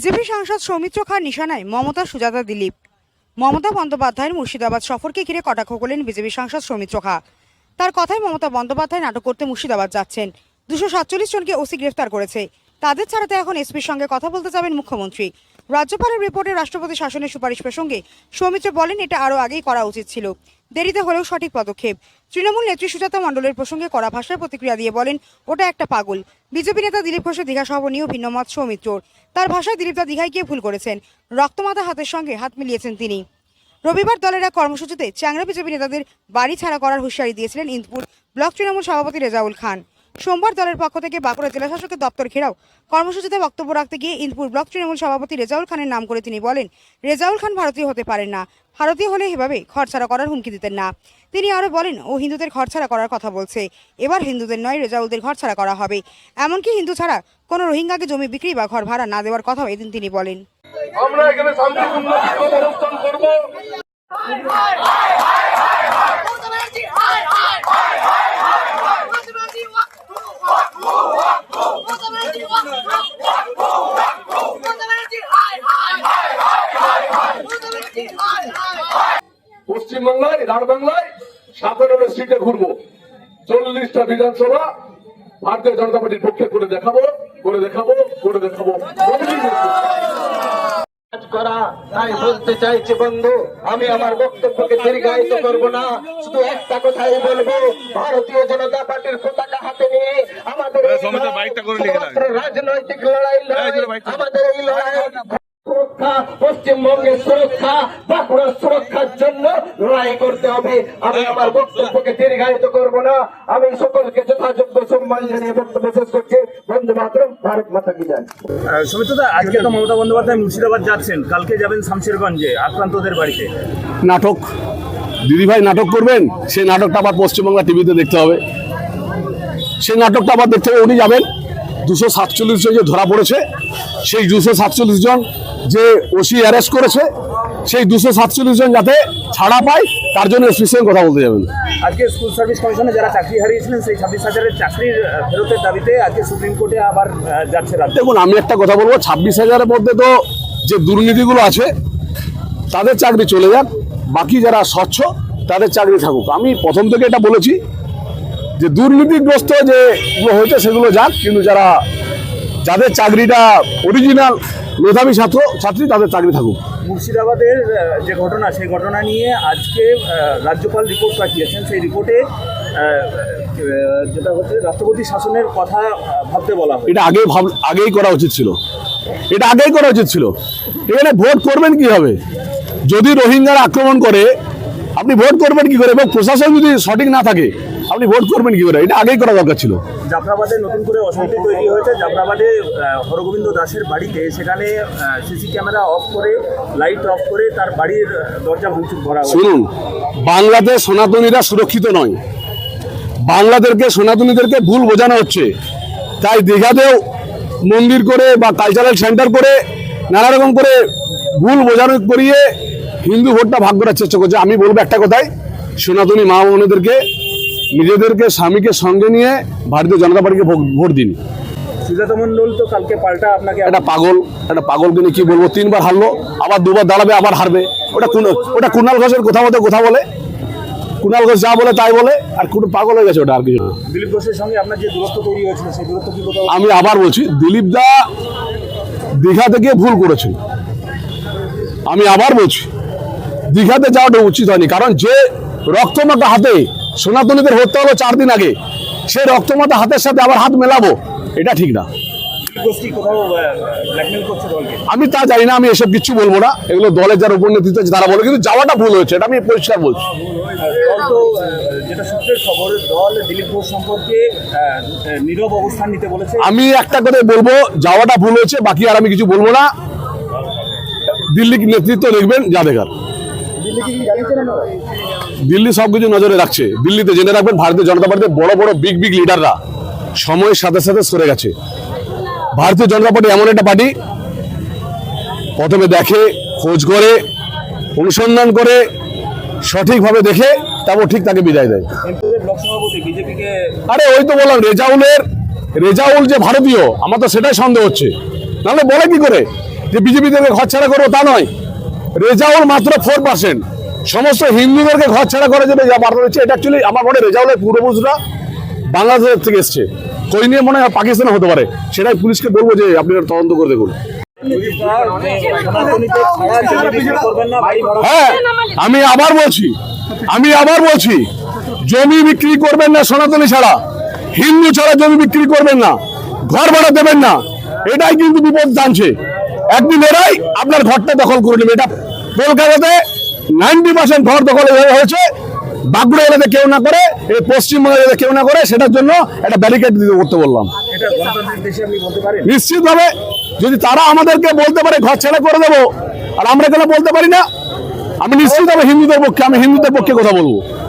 BJP সাংসদ সৌমিত্র খান নিশানায় মমতা, সুজাতা, দিলীপ। মমতা বন্দ্যোপাধ্যায়ের মুর্শিদাবাদ সফরকে ঘিরে কটাক্ষ করলেন বিজেপি সাংসদ সৌমিত্র খাঁ। তার কথায় মমতা বন্দ্যোপাধ্যায় নাটক করতে মুর্শিদাবাদ যাচ্ছেন। দুশো সাতচল্লিশ জনকে ওসি গ্রেফতার করেছে। তাদের ছাড়াতে এখন এসপির সঙ্গে কথা বলতে যাবেন মুখ্যমন্ত্রী। রাজ্যপালের রিপোর্টে রাষ্ট্রপতি শাসনের সুপারিশ প্রসঙ্গে সৌমিত্র বলেন, এটা আরও আগেই করা উচিত ছিল। দেরিতে হলেও সঠিক পদক্ষেপ। তৃণমূল নেত্রী সুজাতা মণ্ডলের প্রসঙ্গে করা ভাষায় প্রতিক্রিয়া দিয়ে বলেন, ওটা একটা পাগল। বিজেপি নেতা দিলীপ ঘোষের দীঘা সভা নিয়েও ভিন্ন মত সৌমিত্রর। তার ভাষায় দিলীপদা দীঘায় গিয়ে ভুল করেছেন। রক্তমাতা হাতের সঙ্গে হাত মিলিয়েছেন তিনি। রবিবার দলের এক কর্মসূচিতে চ্যাংরা বিজেপি নেতাদের বাড়ি ছাড়া করার হুঁশিয়ারি দিয়েছিলেন ইন্দপুর ব্লক তৃণমূল সভাপতি রেজাউল খান। সোমবার দলের পক্ষ থেকে বাঁকুড়া জেলা শাসকের দপ্তর ঘেরাও। কর্মসূচিতে বক্তব্য রাখতে গিয়ে ইন্দপুর ব্লক তৃণমূল সভাপতি রেজাউল খানের নাম করে তিনি বলেন, রেজাউল খান ভারতীয় হতে পারেন না। ভারতীয় হলে এভাবে ঘরছাড়া করার হুমকি দিতেন না। তিনি আরও বলেন, ও হিন্দুদের ঘরছাড়া করার কথা বলছে। এবার হিন্দুদের নয়, রেজাউলদের ঘরছাড়া করা হবে। এমনকি হিন্দু ছাড়া কোনো রোহিঙ্গাকে জমি বিক্রি বা ঘর ভাড়া না দেওয়ার কথাও এদিন তিনি বলেন। আমরা এখানে শান্তিপূর্ণ অনুষ্ঠান করব। পশ্চিমবাংলায় রাজবাংলায় সাতানব্বই সিটে ঘুরবো। চল্লিশটা বিধানসভা ভারতীয় জনতা পার্টির পক্ষে করে দেখাবো করে দেখাবো করে দেখাবো। করা তাই বলতে চাইছি বন্ধু আমি আমার বক্তব্যকে দীর্ঘায়িত করব না শুধু একটা কথাই বলব ভারতীয় জনতা পার্টির পতাকা হাতে নিয়ে আমাদের লড়াই বাইকটা করে লিখে শুধুমাত্র রাজনৈতিক লড়াই। আমাদের এই লড়াই পশ্চিমবঙ্গের সুরক্ষা বাঁকুড়ার সুরক্ষার জন্য লড়াই করতে হবে। আমি আমার বক্তব্যকে দীর্ঘায়িত করব না। আমি সকলকে যথাযোগ্য সম্মান জানিয়ে বক্তব্য শেষ করছি। বন্ধু মাত্র ভারত মাতা কি যায় সমিতদা আজকে তো মমতা বন্দ্যোপাধ্যায় মুর্শিদাবাদ যাচ্ছেন। কালকে যাবেন শামশেরগঞ্জে আক্রান্তদের বাড়িতে। নাটক। দিদিভাই নাটক করবেন? সেই নাটকটা আবার পশ্চিমবাংলা টিভিতে দেখতে হবে। সেই নাটকটা আবার দেখতে হবে উনি যাবেন। দুশো সাতচল্লিশ জন যে ধরা পড়েছে। সেই দুশো সাতচল্লিশ জন যে ওসি অ্যারেস্ট করেছে সেই দুশো সাতচল্লিশ জন যাতে ছাড়া পায় তার জন্য সঙ্গে কথা বলতে যাবেন। আজকে স্কুল সার্ভিস কমিশনে যারা চাকরি হারিয়েছিলেন সেই ছাব্বিশ হাজারের চাকরির ফেরতের দাবিতে আজকে সুপ্রিম কোর্টে আবার যাচ্ছে দেখুন আমি একটা কথা বলব ছাব্বিশ হাজারের মধ্যে তো যে দুর্নীতিগুলো আছে তাদের চাকরি চলে যাক বাকি যারা স্বচ্ছ তাদের চাকরি থাকুক। আমি প্রথম থেকে এটা বলেছি যে দুর্নীতিগ্রস্ত যেগুলো হয়েছে সেগুলো যাক কিন্তু যারা যাদের চাকরিটা অরিজিনাল মেধাবী ছাত্র ছাত্রী তাদের চাকরি থাকুক। মুর্শিদাবাদের যে ঘটনা সেই ঘটনা নিয়ে আজকে রাজ্যপাল রিপোর্ট পাঠিয়েছেন। সেই রিপোর্টে যেটা হচ্ছে রাষ্ট্রপতি শাসনের কথা ভাবতে বলা এটা আগেই ভাব আগেই করা উচিত ছিল। এটা আগেই করা উচিত ছিল। এখানে ভোট করবেন কি হবে? যদি রোহিঙ্গারা আক্রমণ করে আপনি ভোট করবেন কি করে? এবং প্রশাসন যদি সঠিক না থাকে আপনি ভোট করবেন কি করে এটা আগেই করা দরকার ছিল। জাফরাবাদে নতুন করে অশান্তি তৈরি হয়েছে। জাফরাবাদে হরগোবিন্দ দাসের বাড়িতে সেখানে সিসি ক্যামেরা অফ করে লাইট অফ করে তার বাড়ির দরজা ভাঙচুর করা শুনুন বাংলাদেশ সনাতনীরা সুরক্ষিত নয়। বাংলাদেশকে সনাতনীদেরকে ভুল বোঝানো হচ্ছে। তাই দীঘাতেও মন্দির করে বা কালচারাল সেন্টার করে নানা রকম করে ভুল বোঝানো করিয়ে হিন্দু ভোটটা ভাগ করার চেষ্টা করছে। আমি বলব একটা কথাই সনাতনী মা বোনেদেরকে নিজেদেরকে স্বামীকে সঙ্গে নিয়ে ভারতীয় জনতা পার্টিকে ভোট- দিন। সুজাতা মণ্ডল তো কালকে পাল্টা আপনাকে একটা পাগল একটা পাগলকে নিয়ে কি বলব? তিনবার হারলো আবার দুবার দাঁড়াবে আবার হারবে। ওটা কুন- ওটা কুণাল ঘোষের কথা মতো কথা বলে। কুণাল ঘোষ যা বলে তাই বলে আর কোনো পাগল হয়ে গেছে ওটা আর কিছু দিলীপ ঘোষের সঙ্গে আপনার যে দূরত্ব তৈরি হয়েছিল সেই দূরত্ব কি আমি আবার বলছি দিলীপ দা দীঘা থেকে ভুল করেছেন। আমি আবার বলছি দীঘাতে যাওয়াটা উচিত হয়নি কারণ যে রক্তমাতা হাতে সনাতনীদের হত্যা হলো চার দিন আগে। সেই রক্তমাতা হাতের সাথে আবার হাত মেলাবো এটা ঠিক না। আমি তা জানি না আমি এসব কিছু বলব না। এগুলো দলের যারা উপর নেতৃত্ব আছে তারা বলে কিন্তু যাওয়াটা ভুল হয়েছে এটা আমি পরিষ্কার বলছি। আমি একটা কথা বলব যাওয়াটা ভুল হয়েছে বাকি আর আমি কিছু বলব না। দিল্লি নেতৃত্ব দেখবেন যা দেখার দিল্লি সব কিছু নজরে রাখছে। দিল্লিতে জেনে রাখবেন, ভারতীয় জনতা পার্টিতে বড় বড় বিগ বিগ লিডাররা সময়ের সাথে সাথে সরে গেছে। ভারতীয় জনতা পার্টি এমন একটা পার্টি, প্রথমে দেখে, খোঁজ করে, অনুসন্ধান করে, সঠিকভাবে দেখে, তারপর ঠিক তাকে বিদায় দেয়। আরে ওই তো বললাম, রেজাউলের, রেজাউল যে ভারতীয়, আমার তো সেটাই সন্দেহ হচ্ছে। নাহলে বলে কি করে? যে বিজেপি থেকে ঘর ছাড়া করব তা নয়। রেজাউল মাত্র ফোর পার্সেন্ট সমস্ত হিন্দুদেরকে ঘর ছাড়া করা যাবে যা বার্তা দিচ্ছে এটা অ্যাকচুয়ালি আমার মনে রেজাউলের পূর্বপুরুষরা বাংলাদেশ থেকে এসছে। কই নিয়ে মনে হয় পাকিস্তানে হতে পারে। সেটাই পুলিশকে বলব যে আপনি তদন্ত করে দেখুন। হ্যাঁ আমি আবার বলছি, আমি আবার বলছি, জমি বিক্রি করবেন না সনাতনী ছাড়া। হিন্দু ছাড়া জমি বিক্রি করবেন না। ঘর ভাড়া দেবেন না। এটাই কিন্তু বিপদ জানছে। একদিন এরাই আপনার ঘরটা দখল করে নেবে। এটা কলকাতাতে নাইনটি পার্সেন্ট ঘর দখল হয়ে- হয়েছে। বাঁকুড়া এলাকাতে কেউ না করে, এই পশ্চিমবঙ্গ এলাকাতে কেউ না করে, সেটার জন্য একটা ব্যারিকেড দিতে করতে বললাম। নিশ্চিতভাবে যদি তারা আমাদেরকে বলতে পারে, ঘর ছেড়ে করে দেবো, আর আমরা কেন বলতে পারি না? আমি নিশ্চিতভাবে হিন্দুদের পক্ষে, আমি হিন্দুদের পক্ষে কথা বলব।